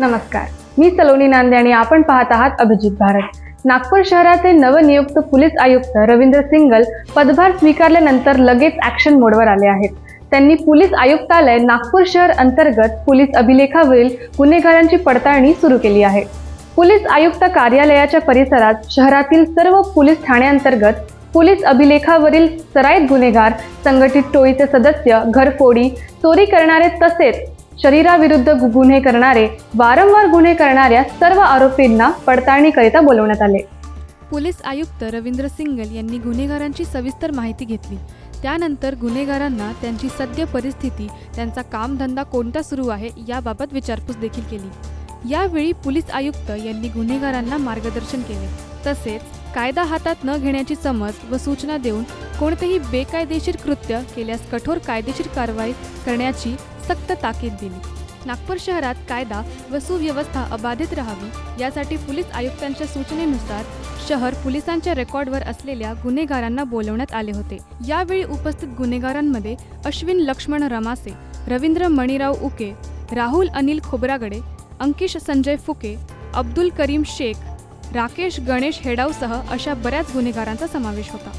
नमस्कार. मी सलोनी नांदे आणि आपण पाहत आहात अभिजित भारत. नागपूर शहराचे नवनियुक्त पोलीस आयुक्त रवींद्र सिंगल पदभार स्वीकारल्यानंतर लगेच ॲक्शन मोडवर आले आहेत. त्यांनी पोलीस आयुक्तालय नागपूर शहर अंतर्गत पोलीस अभिलेखावरील गुन्हेगारांची पडताळणी सुरू केली आहे. पोलीस आयुक्त कार्यालयाच्या परिसरात शहरातील सर्व पोलीस ठाण्यांतर्गत पोलीस अभिलेखावरील सराईत गुन्हेगार संघटित टोळीचे सदस्य घरफोडी चोरी करणारे तसेच शरीराविरुद्ध गु- गुन्हे करणारे वारंवार गुन्हे करणाऱ्या सर्व आरोपींना पडताळणीकरिता बोलवण्यात आले. पोलीस आयुक्त रवींद्र सिंगल यांनी गुन्हेगारांची सविस्तर माहिती घेतली. त्यानंतर गुन्हेगारांना त्यांची सद्य परिस्थिती त्यांचा कामधंदा कोणता सुरू आहे याबाबत विचारपूस देखील केली. यावेळी पोलीस आयुक्त यांनी गुन्हेगारांना मार्गदर्शन केले. तसेच कायदा हातात न घेण्याची समज व सूचना देऊन कोणतेही बेकायदेशीर कृत्य केल्यास कठोर कायदेशीर कारवाई करण्याची सक्त ताकीद दिली. नागपूर शहरात कायदा व सुव्यवस्था अबाधित राहावी यासाठी पोलीस आयुक्तांच्या सूचनेनुसार शहर पोलिसांच्या रेकॉर्डवर असलेल्या गुन्हेगारांना बोलवण्यात आले होते. यावेळी उपस्थित गुन्हेगारांमध्ये अश्विन लक्ष्मण रमासे रवींद्र मणिराव उके राहुल अनिल खोब्रागडे अंकिश संजय फुके अब्दुल करीम शेख राकेश गणेश हेडावसह अशा बऱ्याच गुन्हेगारांचा समावेश होता.